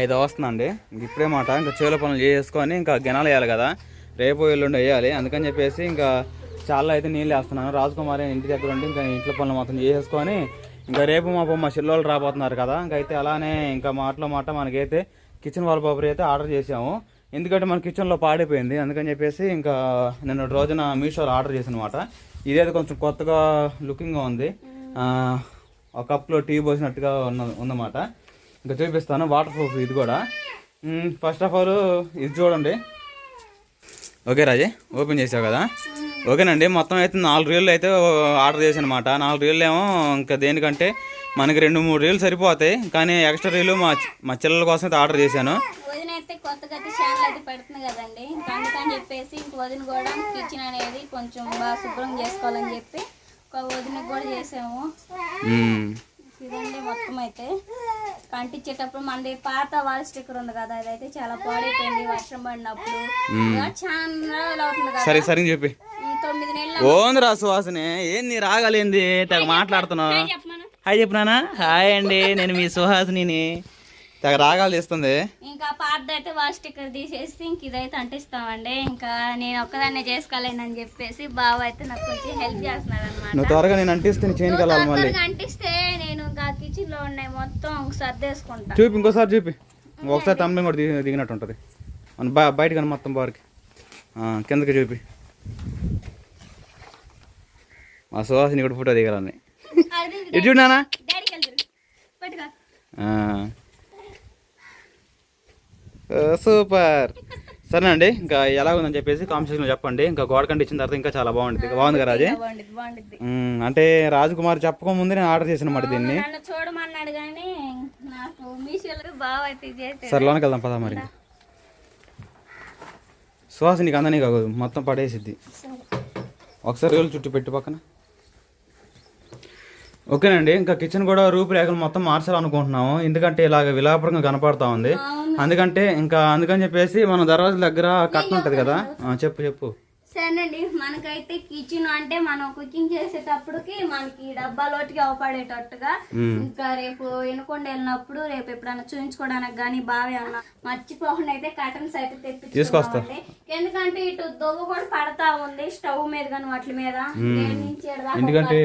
ఐదు వస్తుందండి ఇప్పుడే మాట ఇంకా చేల పనులు చేసుకొని ఇంకా గెనాలు వేయాలి కదా. రేపు ఎల్లుండి వేయాలి. అందుకని చెప్పేసి ఇంకా చాలా అయితే నీళ్ళు వేస్తున్నాను. రాజకుమారి ఇంటి దగ్గర ఉండి ఇంకా ఇంట్లో పనులు మొత్తం చేసేసుకొని ఇంకా రేపు మా మా చిల్లోళ్ళు రాబోతున్నారు కదా. ఇంకా అయితే అలానే ఇంకా మాటలో మాట మనకైతే కిచెన్ వాల్ పేపర్ అయితే ఆర్డర్ చేసాము ఎందుకంటే మన కిచెన్లో పాడైపోయింది. అందుకని చెప్పేసి ఇంకా నిన్న రోజున మీషోలో ఆర్డర్ చేసిన అనమాట ఇదైతే కొంచెం కొత్తగా లుకింగ్గా ఉంది. ఒక కప్లో టీ పోసినట్టుగా ఉన్న ఉందన్నమాట. ఇంకా చూపిస్తాను వాటర్ ప్రూఫ్ ఇది కూడా. ఫస్ట్ ఆఫ్ ఆల్ ఇది చూడండి. ఓకే రాజే ఓపెన్ చేసావు కదా? ఓకేనండి మొత్తం అయితే నాలుగు రీళ్ళు అయితే ఆర్డర్ చేశాను అనమాట నాలుగు రీళ్ళు ఏమో ఇంకా దేనికంటే మనకి రెండు మూడు రీళ్ళు సరిపోతాయి. కానీ ఎక్స్ట్రా రీలు మా మా చిల్లల కోసం అయితే ఆర్డర్ చేశాను. వదిన అయితే కొత్తగా అయితే ఛానల్ అయితే పెడుతుంది కదండి. ఇంకా అందుకని చెప్పేసి ఇంక వదిన కూడా కిచెన్ అనేది కొంచెం బాగా శుభ్రం చేసుకోవాలని చెప్పి ఒక వదిన కూడా చేసాము. మ్మ్. ఇదండి మొత్తం అయితే. కంటించేటప్పుడు మనది పాత వాల్ స్టిక్కర్ ఉంది కదా అదైతే చాలా పాడైపోయింది వర్షం పడినప్పుడు. చాలా రోజులు అవుతుంది కదా. సరే సరే చెప్పి. తొమ్మిది నెలలు రా సుహాసిని ఏం నీ రాగలేంది? తెగ మాట్లాడుతున్నావు. హాయ్ చెప్పినానా హాయ్ అండి నేను మీ సుహాసిని తెగ రాగాలు తీస్తుంది ఇంకా పాత అయితే వాల్ స్టిక్కర్ తీసేసి ఇంక ఇదైతే అంటిస్తామండి. ఇంకా నేను ఒక్కదాన్నే చేసుకోలేనని చెప్పేసి బావ అయితే నాకు కొంచెం హెల్ప్ చేస్తున్నాడు అనమాట నువ్వు త్వరగా నేను అంటిస్తే నీ చేయనికి వెళ్ళాలి మళ్ళీ. అంటిస్తే నేను ఇంకా కిచెన్లో ఉన్నాయి మొత్తం సర్దేసుకుంటా. చూపి ఇంకోసారి చూపి. ఒకసారి తమ్ముడు కూడా దిగి దిగినట్టు ఉంటుంది మన బయట కానీ మొత్తం బారికి. కిందకి చూపి. మా సుహాసిని కూడా ఫోటో దిగాలని. ఇటు చూడు నాన్న. సూపర్. సరేనండి ఇంకా ఎలా ఉందని చెప్పేసి కాంపిటీషన్లో చెప్పండి. ఇంకా గోడ కంటే ఇచ్చిన తర్వాత ఇంకా చాలా బాగుంటుంది బాగుంది కదా రాజే అంటే రాజకుమార్ చెప్పక ముందే నేను ఆర్డర్ చేసిన మాట దీన్ని. చూడమన్నాడు కానీ సరే లోనికి వెళ్దాం పదా మరి. సుహాస్ నీకు అందని కాదు మొత్తం పడేసిద్ది. ఒకసారి రోజులు చుట్టూ పెట్టు పక్కన. ఓకేనండి ఇంకా కిచెన్ కూడా రూపురేఖలు మొత్తం మార్చాలనుకుంటున్నాము. ఎందుకంటే ఇలాగ విలాపరంగా కనపడతా ఉంది. అందుకంటే ఇంకా అందుకని చెప్పేసి మన దర్వాజా దగ్గర కట్ట ఉంటుంది కదా. చెప్పు చెప్పు. సరేనండి మనకైతే కిచెన్ అంటే మనం కుకింగ్ చేసేటప్పటికి మనకి డబ్బాలోటికి అవపడేటట్టుగా ఇంకా రేపు ఎనుకొండ వెళ్ళినప్పుడు రేపు ఎప్పుడైనా చూపించుకోవడానికి కానీ బాగా ఏమన్నా మర్చిపోకుండా అయితే కటన్స్ అయితే తెప్పించుకోవాలి ఎందుకంటే ఇటు దొవ్వ కూడా పడతా ఉంది స్టవ్ మీద కానీ వాటి మీద. ఎందుకంటే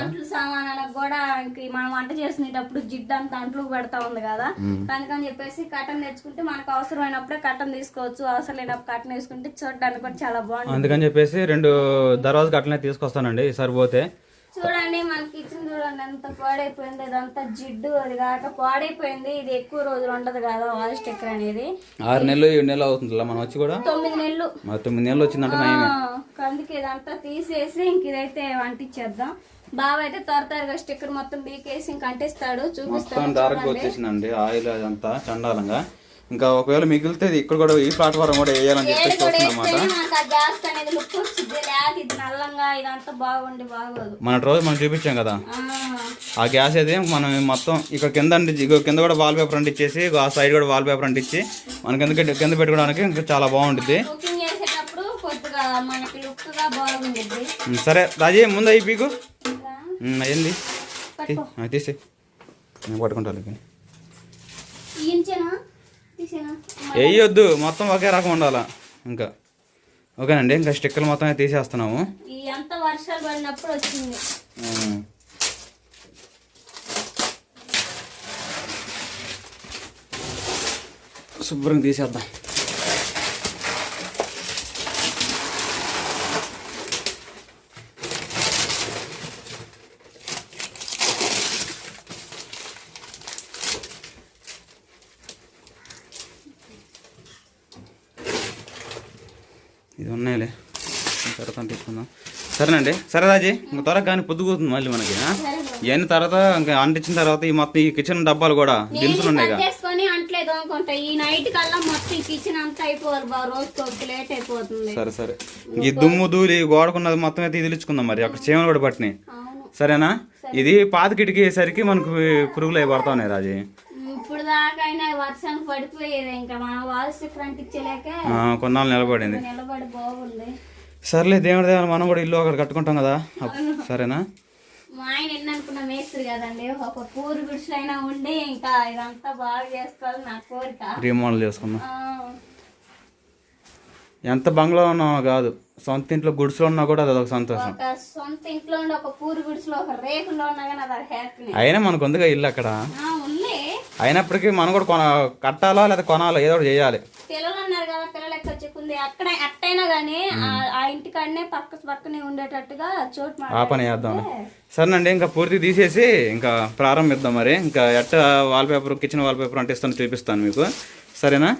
అంట్లు సామానాలకు కూడా ఇంక మనం వంట చేసినప్పుడు జిడ్డు అంతా అంట్లు పెడతా ఉంది కదా. అందుకని చెప్పేసి కటన్ తెచ్చుకుంటే మనకు అవసరమైనప్పుడే కటన్ తీసుకోవచ్చు అవసరం లేనప్పుడు కటన్ వేసుకుంటే చూడడానికి కూడా చాలా అందుకని చెప్పేసి రెండు దర్వాజా కట్టలనే తీసుకొస్తానండి. సరిపోతే చూడండి మన కిచెన్ చూడండి ఎంత పాడైపోయింది ఇదంతా జిడ్డు అది కాక పాడైపోయింది. ఇది ఎక్కువ రోజులు ఉండదు కదా వాల్ స్టిక్కర్ అనేది. ఆరు నెలలు ఏడు నెలలు అవుతుంది మనం వచ్చి కూడా? తొమ్మిది నెలలు. తొమ్మిది నెలలు వచ్చిందంటే అందుకే ఇదంతా తీసేసి ఇంక ఇదైతే వంటిచ్చేద్దాం. బావ అయితే త్వర త్వరగా స్టిక్కర్ మొత్తం బీకేసి ఇంక అంటిస్తాడు చూపిస్తాడు. వచ్చేసిందండి ఆయిల్ అదంతా చండాలంగా. ఇంకా ఒకవేళ మిగిలితే ఇక్కడ కూడా ఈ ప్లాట్ఫారం కూడా వేయాలని చెప్పేసి చూస్తున్నాం మన రోజు మనం చూపించాం కదా. ఆ, గ్యాస్ అయితే మనం మొత్తం ఇక్కడ కింద కింద కూడా వాల్ పేపర్ అంటించేసి ఇగో ఆ సైడ్ కూడా వాల్ పేపర్ అంటించి మనకి ఎందుకంటే కింద పెట్టుకోవడానికి ఇంకా చాలా బాగుంటుంది సరే రాజీ ముందు అయ్యి పీకు. అయ్యింది. తీసే నేను పట్టుకుంటాను వేయొద్దు మొత్తం ఒకే రకం ఉండాలా? ఇంకా. ఓకేనండి ఇంకా స్టిక్కర్లు మొత్తం తీసేస్తున్నాము. వర్షాలు పడినప్పుడు వచ్చింది. శుభ్రంగా తీసేద్దాం ఇది ఉన్నాయిలే తర్వాత తీసుకుందాం సరేనండి. సరే రాజీ ఇంకా త్వరగా కానీ పొద్దుగుతుంది మళ్ళీ మనకి? ఇవన్నీ తర్వాత ఇంకా అంటించిన తర్వాత ఈ మొత్తం ఈ కిచెన్ డబ్బాలు కూడా దినుసులు ఉన్నాయి సరే సరే. ఈ దుమ్ము ధూళి గోడకున్నది మొత్తం అయితే ఇదిలించుకుందాం మరి. అక్కడ చీమలు కూడా పట్టినాయి. సరేనా? ఇది పాత కిటికీ అయ్యేసరికి మనకు పురుగులు అవి పడతా ఉన్నాయి రాజీ. ఇప్పుడు దాకా వర్షానికి పడిపోయేది ఇంకా. మనం స్టిక్కర్ అంటించలేక ఆ, కొన్నాళ్ళు నిలబడింది. నిలబడి బాగుంది. సర్లే దేవుడి దేవుడు మనం కూడా ఇల్లు అక్కడ కట్టుకుంటాం కదా. సరేనా? మా ఆయన ఎన్ని అనుకున్న మేస్త్రి కదండి ఒక పూరు గుడిసెలైనా ఉండి ఇంకా ఇదంతా బాగా చేసుకోవాలి నా కోరిక. రీమోడల్ చేసుకుందాం. ఎంత బంగ్లా ఉన్నా కాదు సొంత ఇంట్లో గుడిసెలో ఉన్నా కూడా అదొక సంతోషం. సొంత ఇంట్లో ఉండి ఒక పూరు గుడిసెలో ఒక రేకులో ఉన్నా కానీ అది హ్యాపీ అయినా మనకు ఉందిగా ఇల్లు అక్కడ. ఉంది. అయినప్పటికీ మనం కూడా కొన కట్టాలా లేదా కొనాలా? ఏదో ఒకటి చేయాలి. పిల్లలు ఎక్కడ అట్టైనా కానీ ఆ ఇంటికాడనే పక్క పక్కనే ఉండేటట్టుగా చోటు ఆ పని చేద్దాం సరేనండి ఇంకా పూర్తి తీసేసి ఇంకా ప్రారంభిద్దాం మరి. ఇంకా ఎట్ట వాల్పేపర్ కిచెన్ వాల్పేపర్ అంటే ఇస్తాను చూపిస్తాను మీకు. సరేనా?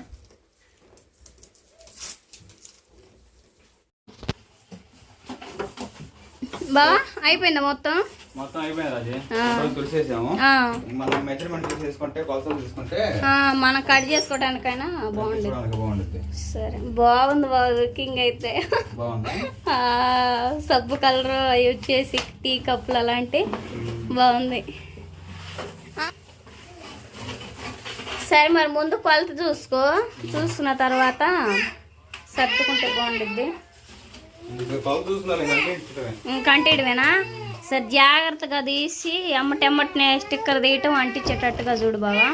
బావా అయిపోయిందా మొత్తం? మొత్తం అయిపోయింది మనం మెజర్మెంట్ తీసుకుంటే కొలతలు తీసుకుంటే ఆ, మనం కట్ చేసుకోవడానికైనా బాగుంది బాగుంటుంది సరే బాగుంది బాగా లుకింగ్ అయితే. సబ్బు కలర్ అవి వచ్చేసి టీ కప్పులు అలాంటి. బాగుంది. సరే మరి ముందు కొలత చూసుకో. చూసుకున్న తర్వాత సర్దుకుంటే బాగుంటుంది ఇంకంటే. కంటిడివేనా? సరే జాగ్రత్తగా తీసి ఎమ్మటెమ్మటనే స్టిక్కర్ తీయటం అంటించేటట్టుగా చూడు బావా.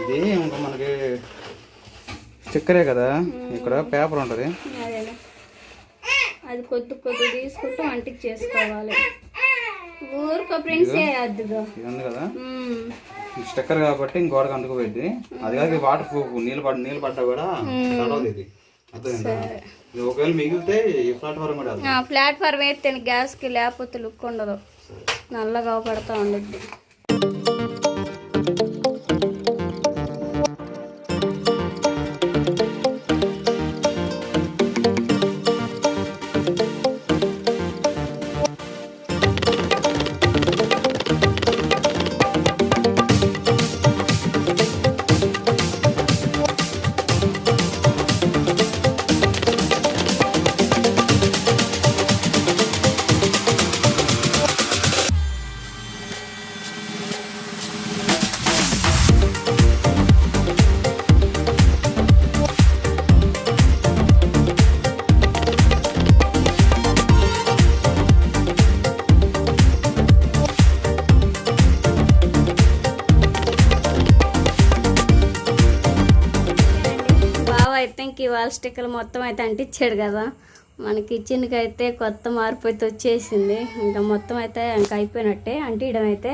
ఇది ఇంకా మనకి? స్టిక్కరే కదా? ఇక్కడ పేపర్ ఉంటుంది. అది కొద్ది కొద్ది తీసుకుంటూ అంటించేసుకోవాలి. ఊరుకో ఫ్రెండ్స్ అద్దుగా. ఇది ఉంది కదా? స్టిక్కర్ కాబట్టి ఇంకోటికి అందుకుపోయింది అది కాదు వాటర్ ప్రూఫ్ నీళ్ళు పడ్డ నీళ్ళు పడ్డా కూడా ఇది. ఒకవేళ మిగిలితే ప్లాట్ఫారం కూడా వేస్తే గ్యాస్కి లేకపోతే లుక్ ఉండదు నల్లగా పడతా ఉండిద్ది. వాల్ స్టిక్కర్ మొత్తం అయితే అంటించాడు కదా. మన కిచెన్కి అయితే కొత్త మార్పు అయితే వచ్చేసింది. ఇంకా మొత్తం అయితే ఇంకా అయిపోయినట్టే అంటియడం అయితే.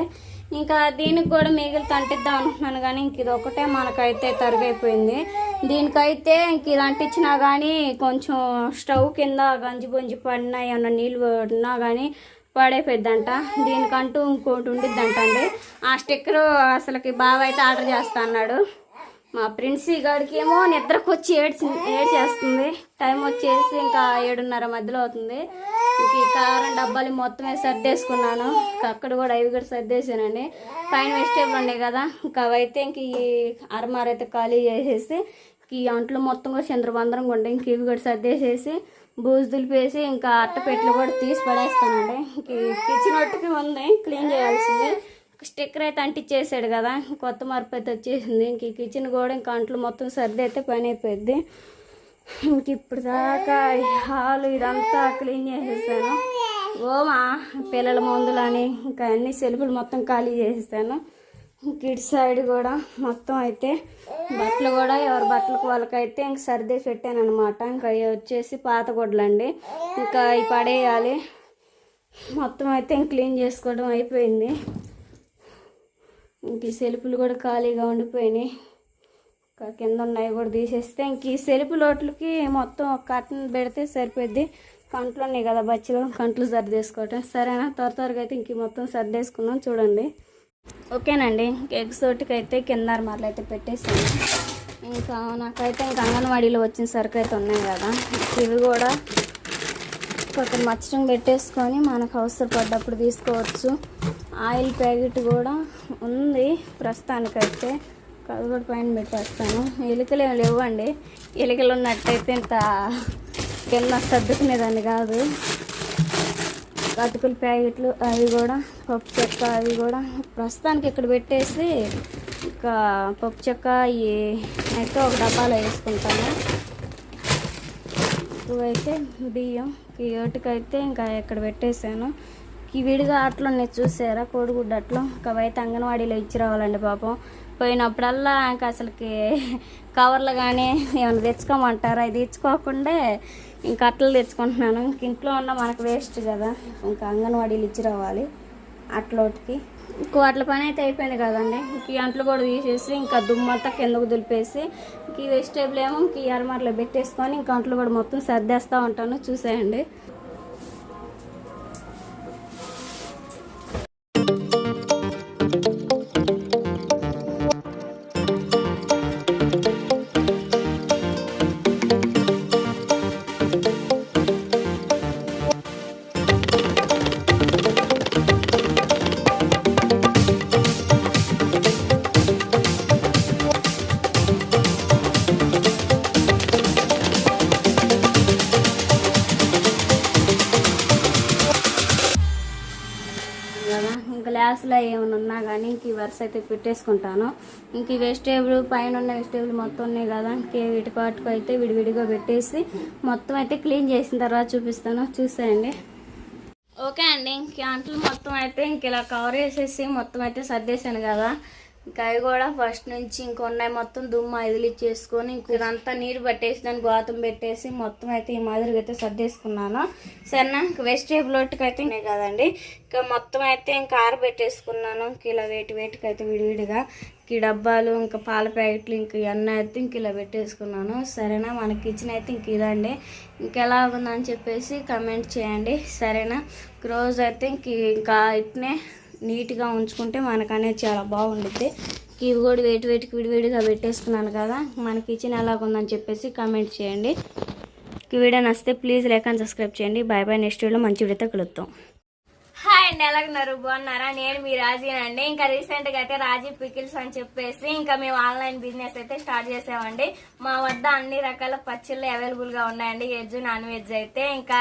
ఇంకా దీనికి కూడా మిగిలితే అంటిద్దాం అనుకుంటున్నాను కానీ ఇంక ఇది ఒకటే మనకైతే తరుగైపోయింది. దీనికైతే ఇంక ఇది అంటించినా కానీ కొంచెం స్టవ్ కింద గంజి బొంజి పడినా ఏమన్నా నీళ్ళు పడినా కానీ పాడైపోద్దంట దీనికంటూ ఇంకోటి ఉండిద్దంట అండి ఆ స్టిక్కర్ అసలుకి బాగా అయితే ఆర్డర్ చేస్తా అన్నాడు. మా ప్రిన్సీ గారికి ఏమో నిద్రకు వచ్చి ఏడ్చి ఏడ్చేస్తుంది. టైం వచ్చేసి ఇంకా ఏడున్నర మధ్యలో అవుతుంది. ఇంక ఈ కారం డబ్బాలు మొత్తమే సర్దేసుకున్నాను. అక్కడ కూడా అవి కూడా సర్దేసానండి పైన వెజిటేబుల్ ఉన్నాయి కదా. ఇంకా అవైతే ఇంక ఈ అరమార అయితే ఖాళీ చేసేసి ఈ అంట్లు మొత్తం కూడా చంద్రబందరం ఉండే ఇంక ఇవి కూడా సర్దేసేసి బూజు దులిపేసి ఇంకా అట్టపెట్లు కూడా తీసి పడేస్తానండి. ఇంక కిచెన్ ఒట్టుకి ఉంది. క్లీన్ చేయాల్సింది. స్టిక్కర్ అయితే అంటించేసాడు కదా కొత్త మార్పు అయితే వచ్చేసింది. ఇంక ఈ కిచెన్ కూడా ఇంకా అంట్లు మొత్తం సర్ది అయితే పని అయిపోయింది ఇంక ఇప్పుడు దాకా హాలు ఇదంతా క్లీన్ చేసేసాను. ఓమా పిల్లల మందులని ఇంకా అన్ని సెల్ఫులు మొత్తం ఖాళీ చేసేసాను. కిడ్ ఇటు సైడ్ కూడా మొత్తం అయితే బట్టలు కూడా ఎవరి బట్టలకు వాళ్ళకైతే ఇంక సర్దేసి పెట్టాను అనమాట ఇంకా అవి వచ్చేసి పాత గుడ్లండి. ఇంకా ఇవి పడేయాలి. మొత్తం అయితే ఇంక క్లీన్ చేసుకోవడం అయిపోయింది. ఇంక ఈ కూడా ఖాళీగా ఉండిపోయినాయి. ఇంకా కింద ఉన్నాయి కూడా తీసేస్తే ఇంక ఈ సెల్ఫ్ లోట్లకి మొత్తం కట్టన్ పెడితే సరిపోద్ది. కంట్లు ఉన్నాయి కదా బచ్చిలో కంట్లు సర్దేసుకోవటం. సరేనా? త్వర త్వరగా అయితే ఇంక మొత్తం సర్దేసుకున్నాం చూడండి. ఓకేనండి ఎగ్స్ తోటికి అయితే కింద మరలు అయితే పెట్టేసాను. ఇంకా నాకైతే ఇంకా అంగన్వాడీలో వచ్చిన సరుకు అయితే ఉన్నాయి కదా. ఇవి కూడా కొంచెం మచ్చటం పెట్టేసుకొని మనకు అవసరపడ్డప్పుడు తీసుకోవచ్చు. ఆయిల్ ప్యాకెట్ కూడా ఉంది. ప్రస్తుతానికైతే అది కూడా పైన పెట్టేస్తాను. ఎలుకలు ఏమి లేవండి. ఎలుకలు ఉన్నట్టయితే ఇంత కింద సర్దుకునేదాన్ని కాదు. అటుకుల ప్యాకెట్లు అవి కూడా పప్పు చెక్క అవి కూడా ప్రస్తుతానికి ఇక్కడ పెట్టేసి ఇంకా పప్పు చెక్క ఇవి అయితే ఒక డబ్బాలో వేసుకుంటాను. ఇవైతే బియ్యం ఈ ఓటుకైతే ఇంకా ఇక్కడ పెట్టేశాను. విడిగా అట్లా ఉన్నాయి చూసారా? కోడిగుడ్డ అట్లా? ఇంకా అయితే అంగన్వాడీలో ఇచ్చి రావాలండి పాపం. పోయినప్పుడల్లా ఇంకా అసలుకి కవర్లు కానీ ఏమైనా తెచ్చుకోమంటారా? ఇది తెచ్చుకోకుండా ఇంకా అట్లు తెచ్చుకుంటున్నాను. ఇంక ఇంట్లో ఉన్న మనకు వేస్ట్ కదా. ఇంకా అంగన్వాడీలు ఇచ్చి రావాలి అట్లోటికి. ఇంకో అట్ల పని అయితే అయిపోయింది కదండి. ఇంక ఈ అంట్లు కూడా తీసేసి ఇంకా దుమ్మంతా కిందకు దులిపేసి ఇంక ఈ వెజిటేబుల్ ఏమో ఇంక ఈ అరమార్లో పెట్టేసుకొని ఇంకా అంట్లు కూడా మొత్తం సర్దేస్తూ ఉంటాను. చూసేయండి. వరుస అయితే పెట్టేసుకుంటాను. ఇంక వెజిటేబుల్ పైన ఉన్న వెజిటేబుల్ మొత్తం ఉన్నాయి కదా ఇంకే వీటి పాటుకు అయితే విడివిడిగా పెట్టేసి మొత్తం అయితే క్లీన్ చేసిన తర్వాత చూపిస్తాను. చూసేయండి. ఓకే అండి ఇంక అంట్లు మొత్తం అయితే ఇంక ఇలా కవర్ చేసేసి మొత్తం అయితే సర్దేశాను కదా. ఇంకా అవి కూడా ఫస్ట్ నుంచి ఇంకొన్నాయి మొత్తం దుమ్ము ఐదులు చేసుకొని ఇంక ఇదంతా నీరు పట్టేసి దాన్ని గోతం పెట్టేసి మొత్తం అయితే ఈ మాదిరిగా అయితే సర్దేసుకున్నాను. సరేనా? ఇంకా వెజిటేబుల్ ఒకటికి అయితే ఉన్నాయి కదండి. ఇంకా మొత్తం అయితే ఇంకా ఆరబెట్టేసుకున్నాను. ఇంక ఇలా వేటి వేటికి అయితే విడివిడిగా ఈ డబ్బాలు ఇంకా పాల ప్యాకెట్లు ఇంక ఇవన్నీ అయితే ఇంక ఇలా పెట్టేసుకున్నాను. సరేనా? మన కిచెన్ అయితే ఇంక ఇదండి. ఇంకెలా ఉందని చెప్పేసి కమెంట్ చేయండి. సరేనా? రోజు అయితే ఇంక ఇంకా ఇట్నే నీట్గా ఉంచుకుంటే మనకనేది చాలా బాగుండుద్ది. ఇవి కూడా వేటి వేటికి విడివిడిగా పెట్టేసుకున్నాను కదా మన కిచెన్ ఎలాగుందని చెప్పేసి కామెంట్ చేయండి. ఈ వీడియో నచ్చితే ప్లీజ్ లైక్ అండ్ సబ్స్క్రైబ్ చేయండి. బాయ్ బాయ్ నెక్స్ట్ వీడియోలో మంచి వీడియోతో కలుద్దాం. హాయ్ అండి ఎలాగున్నారు? బాగున్నారా? నేను మీ రాజీనండి ఇంకా రీసెంట్గా అయితే రాజీ పికిల్స్ అని చెప్పేసి ఇంకా మేము ఆన్లైన్ బిజినెస్ అయితే స్టార్ట్ చేసామండి. మా వద్ద అన్ని రకాల పచ్చళ్ళు అవైలబుల్గా ఉన్నాయండి. వెజ్ నాన్ వెజ్ అయితే ఇంకా